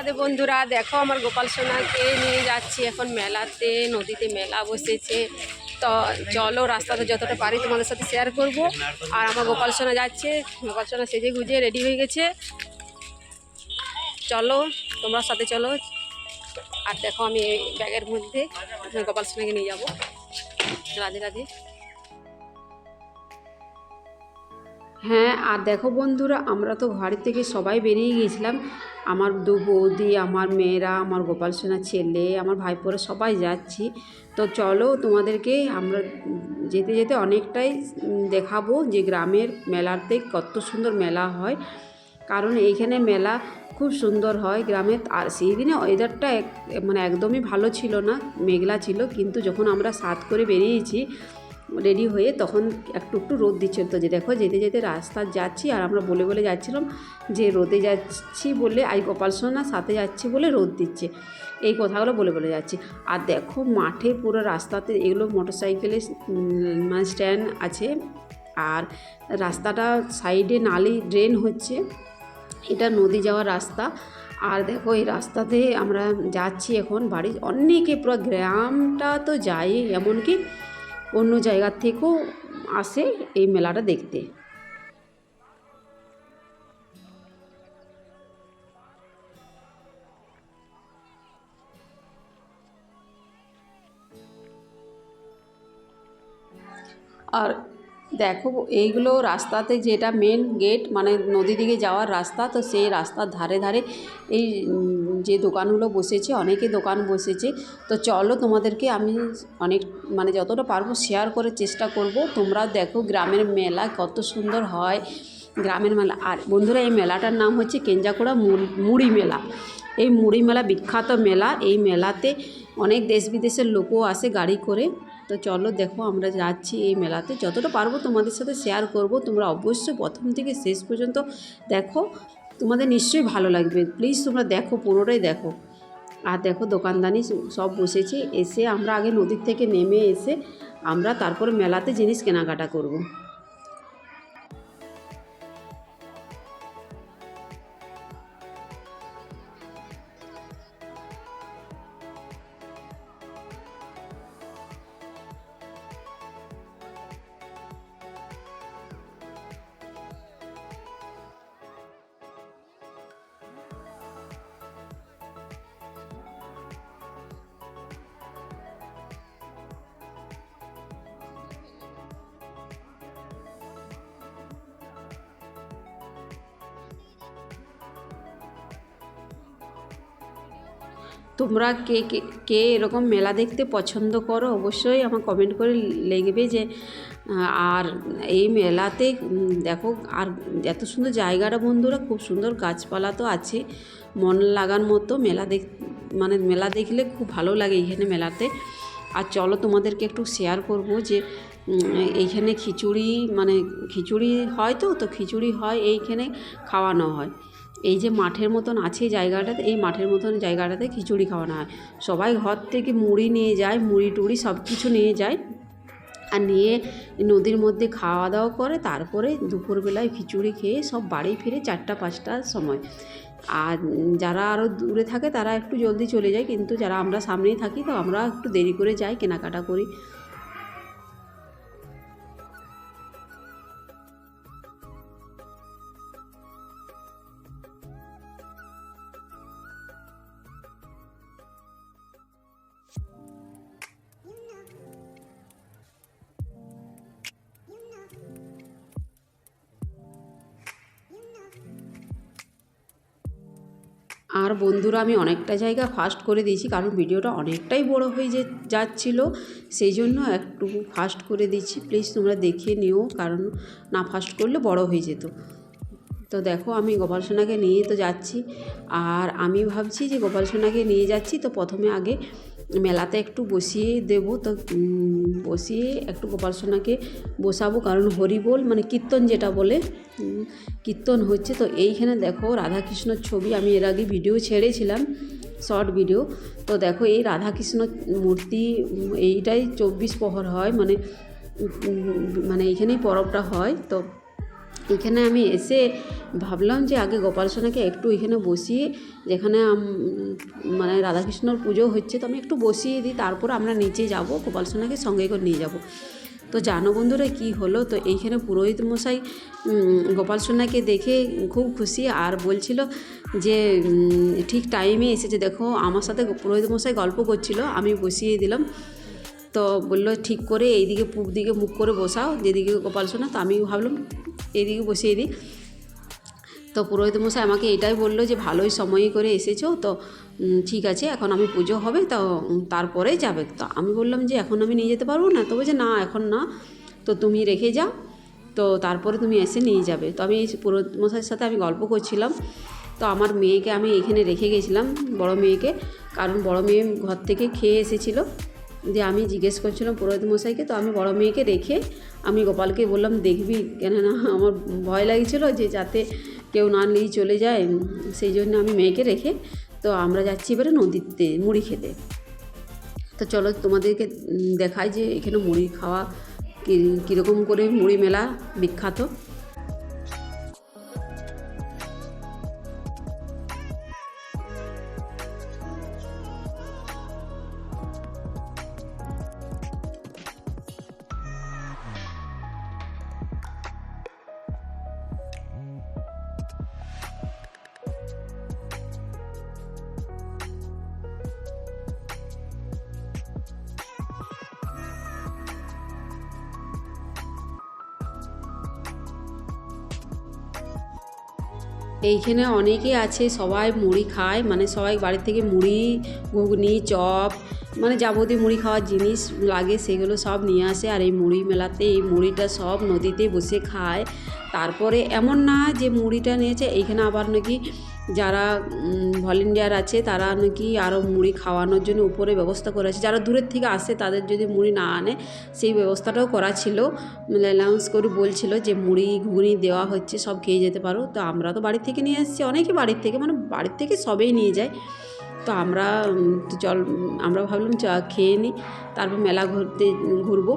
এরাদে বন্ধুরা, দেখো আমার গোপাল সোনাকে নিয়ে যাচ্ছি এখন মেলাতে, নদীতে মেলা বসেছে। তো চলো, রাস্তাতে যতটা পারি তোমাদের সাথে শেয়ার করব। আর আমার গোপাল সোনা যাচ্ছে, গোপাল সোনা সেজে গুজে রেডি হয়ে গেছে। চলো, তোমরা সাথে চলো। আর দেখো, আমি ব্যাগের মধ্যে গোপাল সোনাকে নিয়ে যাব। রাধে রাধে। হ্যাঁ আর দেখো বন্ধুরা, আমরা তো বাড়ি থেকে সবাই বেরিয়ে গিয়েছিলাম। আমার দু বৌদি, আমার মেয়েরা, আমার গোপাল সোনা ছেলে, আমার ভাইপোরা সবাই যাচ্ছি। তো চলো তোমাদেরকে আমরা যেতে যেতে অনেকটাই দেখাবো যে গ্রামের মেলাতে কত সুন্দর মেলা হয়। কারণ এইখানে মেলা খুব সুন্দর হয় গ্রামে। আর সেই দিনে ওয়েদারটা এক মানে একদমই ভালো ছিল না, মেঘলা ছিল। কিন্তু যখন আমরা সাত করে বেরিয়েছি রেডি হয়ে তখন একটু একটু রোদ দিচ্ছিল তো যে দেখো, যেতে যেতে রাস্তা যাচ্ছি আর আমরা বলে বলে যাচ্ছিলাম যে রোদে যাচ্ছি বলে, আই গোপাল সোনা সাথে যাচ্ছি বলে রোদ দিচ্ছে। এই কথাগুলো বলে বলে যাচ্ছি। আর দেখো, মাঠে পুরো রাস্তাতে এগুলো মোটর সাইকেলের মানে স্ট্যান্ড আছে। আর রাস্তাটা সাইডে নালি ড্রেন হচ্ছে। এটা নদী যাওয়ার রাস্তা। আর দেখো, এই রাস্তাতে আমরা যাচ্ছি এখন বাড়ি। অনেকে পুরো গ্রামটা তো যাই এমনকি অন্য জায়গার থেকেও আসে এই মেলাটা দেখতে। আর দেখো, এইগুলো রাস্তাতে যেটা মেন গেট মানে নদী দিকে যাওয়ার রাস্তা, তো সেই রাস্তার ধারে ধারে এই যে দোকানগুলো বসেছে, অনেকে দোকান বসেছে। তো চলো তোমাদেরকে আমি অনেক মানে যতটা পারব শেয়ার করার চেষ্টা করব। তোমরা দেখো গ্রামের মেলা কত সুন্দর হয়। গ্রামের মেলা, আর বন্ধুরা, এই মেলাটার নাম হচ্ছে কেঞ্জাকুড়া মুড়- মেলা। এই মুড়ি মেলা বিখ্যাত মেলা। এই মেলাতে অনেক দেশ বিদেশের লোকও আসে গাড়ি করে। তো চলো দেখো, আমরা যাচ্ছি এই মেলাতে। যতটা পারব তোমাদের সাথে শেয়ার করব। তোমরা অবশ্যই প্রথম থেকে শেষ পর্যন্ত দেখো। তোমাদের নিশ্চয়ই ভালো লাগবে। প্লিজ তোমরা দেখো, পুরোটাই দেখো। আর দেখো, দোকানদানি সব বসেছে। এসে আমরা আগে নদীর থেকে নেমে এসে আমরা তারপরে মেলাতে জিনিস কেনাকাটা করব। তোমরা কে কে কে এরকম মেলা দেখতে পছন্দ করো, অবশ্যই আমার কমেন্ট করে লিখবে যে আর এই মেলাতে দেখো, আর এত সুন্দর জায়গাটা বন্ধুরা, খুব সুন্দর গাছপালা তো আছে, মন লাগার মতো মেলা দেখ মানে মেলা দেখলে খুব ভালো লাগে এইখানে মেলাতে। আর চলো তোমাদেরকে একটু শেয়ার করব যে এইখানে খিচুড়ি মানে খিচুড়ি হয় তো তো খিচুড়ি হয়, এইখানে খাওয়ানো হয়। এই যে মাঠের মতন আছে জায়গাটাতে, এই মাঠের মতন জায়গাটাতে খিচুড়ি খাওয়ানো হয়। সবাই ঘর থেকে মুড়ি নিয়ে যায়, মুড়ি টুড়ি সব কিছু নিয়ে যায় আর নিয়ে নদীর মধ্যে খাওয়া দাওয়া করে, তারপরে দুপুরবেলায় খিচুড়ি খেয়ে সব বাড়ি ফিরে চারটা, পাঁচটার সময়। আর যারা আরও দূরে থাকে তারা একটু জলদি চলে যায়, কিন্তু যারা আমরা সামনেই থাকি তো আমরা একটু দেরি করে যাই, কেনাকাটা করি। আর বন্ধুরা আমি অনেকটা জায়গা ফাস্ট করে দিয়েছি, কারণ ভিডিওটা অনেকটাই বড় হয়ে যে যাচ্ছিল, সেই জন্য একটু ফাস্ট করে দিচ্ছি। প্লিজ তোমরা দেখে নিও, কারণ না ফাস্ট করলে বড় হয়ে যেত। তো দেখো, আমি গোপাল সোনাকে নিয়ে তো যাচ্ছি, আর আমি ভাবছি যে গোপাল সোনাকে নিয়ে যাচ্ছি, তো প্রথমে আগে মেলাতে একটু বসিয়ে দেব, তো বসিয়ে একটু গোপাল সোনাকে বসাবো, কারণ হরিবোল মানে কীর্তন যেটা বলে কীর্তন হচ্ছে। তো এইখানে দেখো রাধাকৃষ্ণর ছবি, আমি এর আগে ভিডিও ছেড়েছিলাম, শর্ট ভিডিও। তো দেখো এই রাধাকৃষ্ণ মূর্তি এইটাই চব্বিশ প্রহর হয় মানে মানে এইখানেই পরবটা হয়। তো এখানে আমি এসে ভাবলাম যে আগে গোপাল সোনাকে একটু এখানে বসিয়ে, যেখানে মানে রাধাকৃষ্ণর পুজো হচ্ছে, তো আমি একটু বসিয়ে দিই, তারপর আমরা নিচে যাব, গোপাল সোনাকে সঙ্গে করে নিয়ে যাব। তো জানো বন্ধুরা কি হলো? তো এইখানে পুরোহিত মশাই গোপাল সোনাকে দেখে খুব খুশি আর বলছিল যে ঠিক টাইমে এসেছে। দেখো, আমার সাথে পুরোহিত মশাই গল্প করছিল, আমি বসিয়ে দিলাম। তো বলল, ঠিক করে এইদিকে পূব দিকে মুখ করে বসাও, যেদিকে গোপাল সোনা। তো আমি ভাবলাম এইদিকে বসিয়ে দিই। তো পুরোহিত মশাই আমাকে এটাই বলল যে, ভালোই সময় করে এসেছ, তো ঠিক আছে, এখন আমি পুজো হবে, তো তারপরে যাবে। তো আমি বললাম যে, এখন আমি নিয়ে যেতে পারব না? তো বলছে, না, এখন না, তো তুমি রেখে যাও, তো তারপরে তুমি এসে নিয়ে যাবে। তো আমি পুরোহিত মশাইয়ের সাথে আমি গল্প করছিলাম। তো আমার মেয়েকে আমি এখানে রেখে গেছিলাম, বড় মেয়েকে, কারণ বড় মেয়ে ঘর থেকে খেয়ে এসেছিল। যে আমি জিজ্ঞেস করছিলাম পুরোহিত মশাইকে, তো আমি বড় মেয়েকে রেখে আমি গোপালকে বললাম, দেখবি কেননা আমার ভয় লাগছিল যে যাতে কেউ না নিয়ে চলে যায়, সেই জন্য আমি মেয়েকে রেখে, তো আমরা যাচ্ছি এবারে নদীতে মুড়ি খেতে। তো চলো তোমাদেরকে দেখাই যে এখানে মুড়ি খাওয়া কীরকম করে মুড়ি মেলা বিখ্যাত। এইখানে অনেকে আছে, সবাই মুড়ি খায় মানে সবাই বাড়ি থেকে মুড়ি, ঘুগনি, চপ মানে যাবতীয় মুড়ি খাওয়ার জিনিস লাগে, সেগুলো সব নিয়ে আসে আর এই মুড়ি মেলাতে, এই মুড়িটা সব নদীতে বসে খায়। তারপরে এমন না যে মুড়িটা নিয়েছে, এইখানে আবার নাকি যারা ভলেন্টিয়ার আছে, তারা নাকি আরও মুড়ি খাওয়ানোর জন্য উপরে ব্যবস্থা করেছে। যারা দূরের থেকে আসে, তাদের যদি মুড়ি না আনে, সেই ব্যবস্থাটাও করা ছিল। অ্যানাউন্স করে বলছিল যে মুড়ি, ঘুগনি দেওয়া হচ্ছে, সব খেয়ে যেতে পারো। তো আমরা তো বাড়ির থেকে নিয়ে এসেছি, অনেকে বাড়ির থেকে মানে বাড়ির থেকে সবেই নিয়ে যায়। তো আমরা চল, আমরা ভাবলাম চা খেয়ে নিই তারপর মেলা ঘুরতে, ঘুরবো।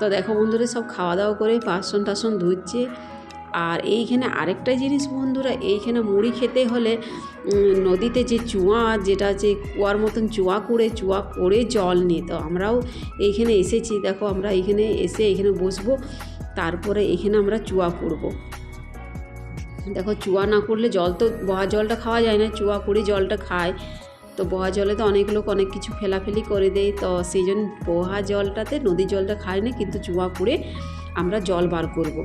তো দেখো বন্ধুরা, সব খাওয়া দাওয়া করে বাসন টাসন ধুচ্ছে। আর এইখানে আরেকটা জিনিস বন্ধুরা, এইখানে মুড়ি খেতে হলে নদীতে যে চুয়া, যেটা যে কুয়ার মতন চুয়া করে চুয়া করে জল নিয়ে, তো আমরাও এইখানে এসেছি। দেখো আমরা এইখানে এসে এখানে বসবো, তারপরে এখানে আমরা চুয়া করব দেখো চুয়া না করলে জল তো, বহা জলটা খাওয়া যায় না, চুয়া করে জলটা খায়। তো বহা জলে তো অনেক লোক অনেক কিছু ফেলাফেলি করে দেয়, তো সেই জন্য বহা জলটাতে নদীর জলটা খায় না, কিন্তু চুয়া করে আমরা জল বার করব।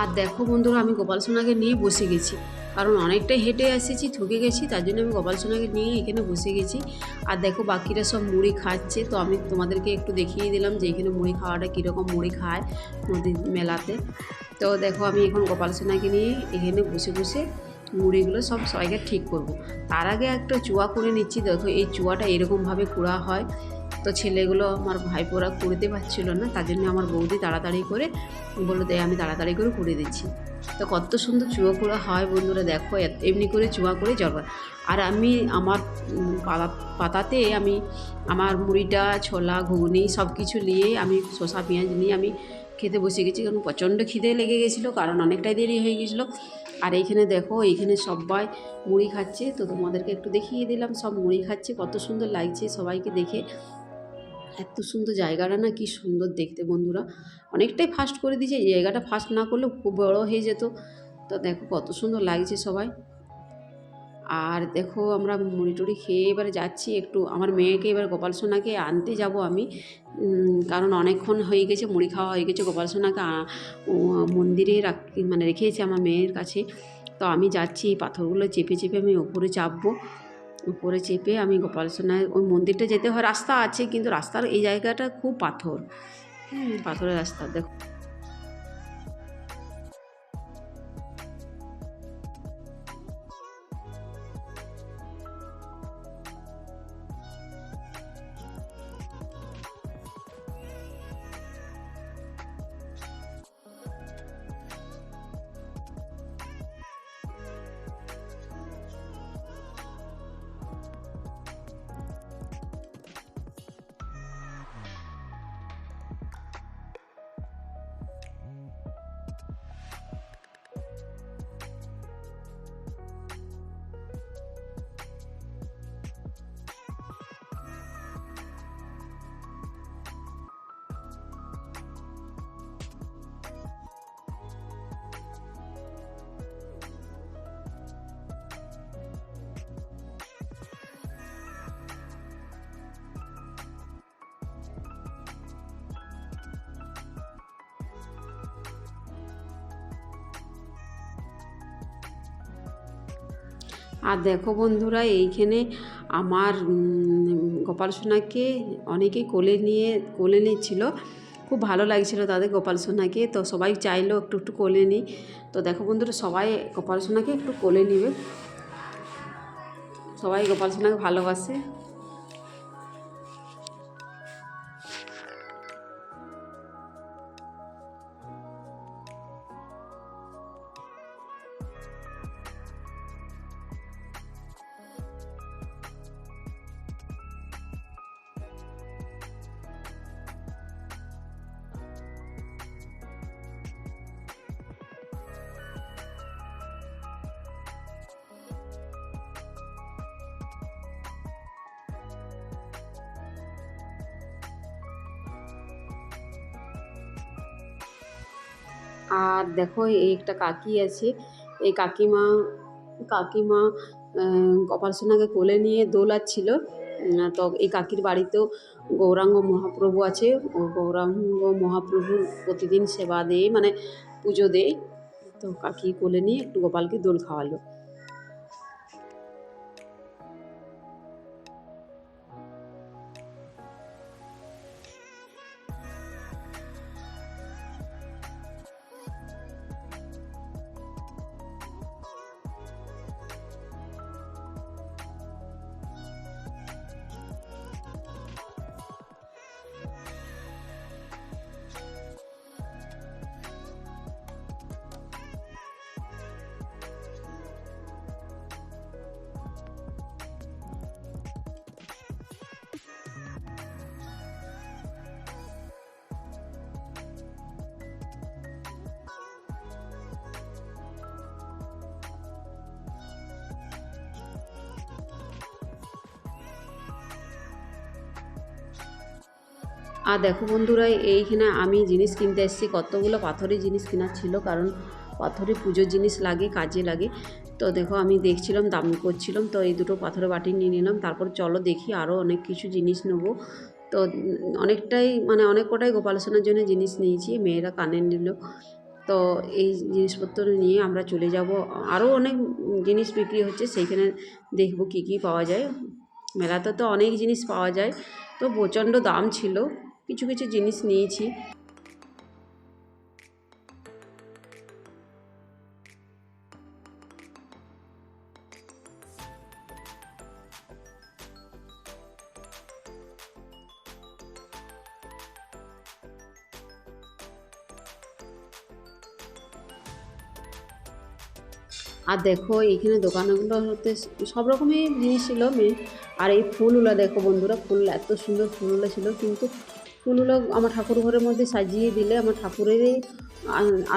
আর দেখো বন্ধুরা, আমি গোপাল সোনাকে নিয়ে বসে গেছি। কারণ অনেকটাই হেঁটে এসেছি, ঠকে গেছি, তার জন্য আমি গোপাল সোনাকে নিয়ে এখানে বসে গেছি। আর দেখো বাকিরা সব মুড়ি খাচ্ছে, তো আমি তোমাদেরকে একটু দেখিয়ে দিলাম যে এখানে মুড়ি খাওয়াটা কীরকম মুড়ি খায় নদীর মেলাতে। তো দেখো আমি এখন গোপাল সোনাকে নিয়ে এখানে বসে বসে মুড়িগুলো সব সবাইকে ঠিক করব। তার আগে একটা চুয়া করে নিচ্ছি, দেখো এই চুয়াটা এরকমভাবে কুড়া হয়। তো ছেলেগুলো আমার ভাইপোরা কুড়তে পারছিল না, তার জন্য আমার বৌদি তাড়াতাড়ি করে বলল, দে, আমি তাড়াতাড়ি করে কুড়ে দিচ্ছি। তো কত সুন্দর চুয়া কুড়া হয় বন্ধুরা, দেখো এমনি করে চুয়া করে জল। আর আমি, আমার পাতাতে আমি, আমার মুড়িটা, ছোলা, ঘুগনি সব কিছু নিয়ে আমি শসা, পেঁয়াজ নিয়ে আমি খেতে বসে গেছি, কারণ প্রচণ্ড খিদে লেগে গেছিল, কারণ অনেকটাই দেরি হয়ে গেছিল। আর এইখানে দেখো, এইখানে সবাই মুড়ি খাচ্ছে, তো তোমাদেরকে একটু দেখিয়ে দিলাম, সব মুড়ি খাচ্ছে, কত সুন্দর লাগছে সবাইকে দেখে। এত সুন্দর জায়গাটা না কি সুন্দর দেখতে বন্ধুরা। অনেকটাই ফাস্ট করে দিয়েছে, এই জায়গাটা ফাস্ট না করলে খুব বড় হয়ে যেত। তো দেখো কত সুন্দর লাগছে সবাই। আর দেখো আমরা মুড়ি খেয়ে এবারে যাচ্ছি একটু, আমার মেয়েকে এবার গোপাল সোনাকে আনতে যাব আমি। কারণ অনেকক্ষণ হয়ে গেছে, মুড়ি খাওয়া হয়ে গেছে গোপাল সোনাকে মন্দিরে রাখ মানে রেখেছে আমার মেয়ের কাছে। তো আমি যাচ্ছি, এই পাথরগুলো চেপে চেপে আমি ওপরে চাপবো। উপরে চেপে আমি গোপাল সোনায় ওই মন্দিরটা যেতে হয় রাস্তা আছে কিন্তু রাস্তার এই জায়গাটা খুব পাথর। হুম, পাথরের রাস্তা দেখো। আর দেখো বন্ধুরা, এইখানে আমার গোপাল সোনাকে অনেকেই কোলে নিয়ে, কোলে নিচ্ছিল। খুব ভালো লাগছিল তাদের গোপাল সোনাকে। তো সবাই চাইলো একটু একটু কোলে নিই। তো দেখো বন্ধুরা, সবাই গোপাল সোনাকে একটু কোলে নিবে। সবাই গোপাল সোনাকে ভালোবাসে। আর দেখো এই একটা কাকি আছে। এই কাকিমা কাকিমা আহ, গোপাল সোনাকে কোলে নিয়ে দোলাচ্ছিল। তো এই কাকির বাড়িতেও গৌরাঙ্গ মহাপ্রভু আছে। ও গৌরাঙ্গ মহাপ্রভুর প্রতিদিন সেবা দেয় মানে পুজো দেয়। তো কাকি কোলে নিয়ে একটু গোপালকে দোল খাওয়ালো। আর দেখো বন্ধুরা, এইখানে আমি জিনিস কিনতে এসেছি। কতগুলো পাথরের জিনিস কেনার ছিল, কারণ পাথরে পুজোর জিনিস লাগে, কাজে লাগে। তো দেখো, আমি দেখছিলাম, দাম করছিলাম, তো এই দুটো পাথরের বাটি নিয়ে নিলাম। তারপর চলো দেখি আরও অনেক কিছু জিনিস নেব। তো অনেকটাই মানে অনেক কটাই গোপাল সোনার জন্য জিনিস নিয়েছি, মেয়েরা কানের নিল। তো এই জিনিসপত্র নিয়ে আমরা চলে যাব। আরও অনেক জিনিস বিক্রি হচ্ছে, সেইখানে দেখব কী কী পাওয়া যায়। মেলাতে তো অনেক জিনিস পাওয়া যায়। তো প্রচণ্ড দাম ছিল। কিছু কিছু জিনিস নিয়েছি। আর দেখো, এইখানে দোকানগুলো হতে সব রকমের জিনিস ছিল আর এই ফুলগুলো দেখো বন্ধুরা, ফুল এত সুন্দর ফুলগুলো ছিল, কিন্তু ফুলগুলো আমার ঠাকুর ঘরের মধ্যে সাজিয়ে দিলে আমার ঠাকুরেরই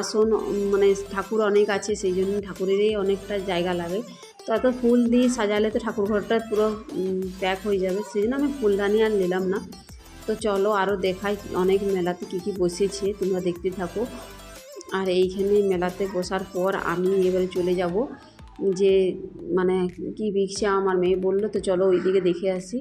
আসন মানে ঠাকুর অনেক আছে, সেই জন্য ঠাকুরেরই অনেকটা জায়গা লাগে। তো এত ফুল দিয়ে সাজালে তো ঠাকুর ঘরটা পুরো প্যাক হয়ে যাবে। সেই জন্য আমি ফুলদানি আর নিলাম না। তো চলো আরও দেখাই অনেক মেলাতে কী কী বসেছে, তোমরা দেখতে থাকো। আর এইখানে মেলাতে বসার পর আমি এবারে চলে যাব। যে মানে কি বিকছে আমার মেয়ে বলল, তো চলো ওইদিকে দেখে আসি।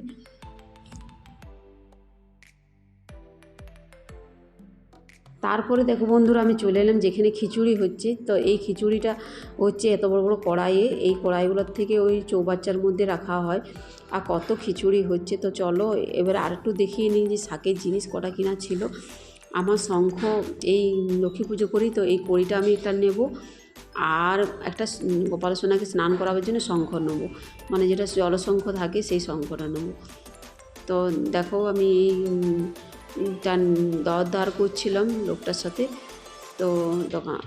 তারপরে দেখো বন্ধুরা, আমি চলে এলাম যেখানে খিচুড়ি হচ্ছে। তো এই খিচুড়িটা হচ্ছে এত বড় বড় কড়াইয়ে, এই কড়াইগুলোর থেকে ওই চৌবাচ্চার মধ্যে রাখা হয়। আর কত খিচুড়ি হচ্ছে, তো চলো এবার আর একটু দেখিয়ে নিই যে শাকের জিনিস কটা কিনা ছিল। আমার শঙ্খ এই লক্ষ্মী পুজো করি, তো এই কড়িটা আমি একটা নেব। আর একটা গোপাল সোনাকে স্নান করাবার জন্য শঙ্খ নেব। মানে যেটা জলশঙ্খ থাকে, সেই শঙ্খটা নেব। তো দেখো আমি এই দর দার করছিলাম লোকটার সাথে। তো দোকান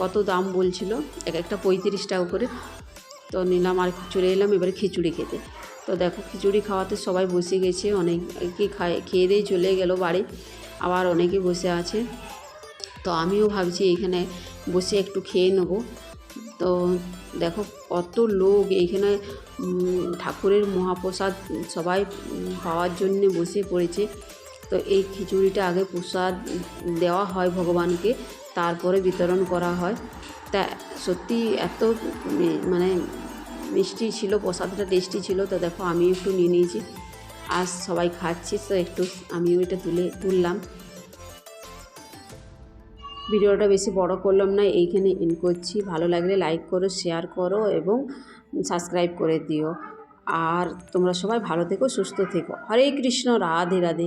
কত দাম বলছিল? এক একটা পঁয়ত্রিশ টাকা করে। তো নিলাম আর চলে এলাম এবারে খিচুড়ি খেতে। তো দেখো খিচুড়ি খাওয়াতে সবাই বসে গেছে, অনেকে খায়, খেয়ে দিয়ে চলে গেল বাড়ি। আবার অনেকে বসে আছে। তো আমিও ভাবছি এইখানে বসে একটু খেয়ে নেব। তো দেখো কত লোক এইখানে ঠাকুরের মহাপ্রসাদ সবাই পাওয়ার জন্যে বসে পড়েছে। তো এই খিচুড়িটা আগে প্রসাদ দেওয়া হয় ভগবানকে, তারপরে বিতরণ করা হয়। তা সত্যি এত মানে মিষ্টি ছিল, প্রসাদটা টেস্টি ছিল, তো দেখো আমি একটু নিয়ে নিয়েছি। আর সবাই খাচ্ছি, তো একটু আমিও এটা তুলে তুললাম। ভিডিওটা বেশি বড় করলাম না, এইখানে এন্ড করছি। ভালো লাগলে লাইক করো শেয়ার করো এবং সাবস্ক্রাইব করে দিও। আর তোমরা সবাই ভালো থেকো, সুস্থ থেকো। হরে কৃষ্ণ, রাধে রাধে।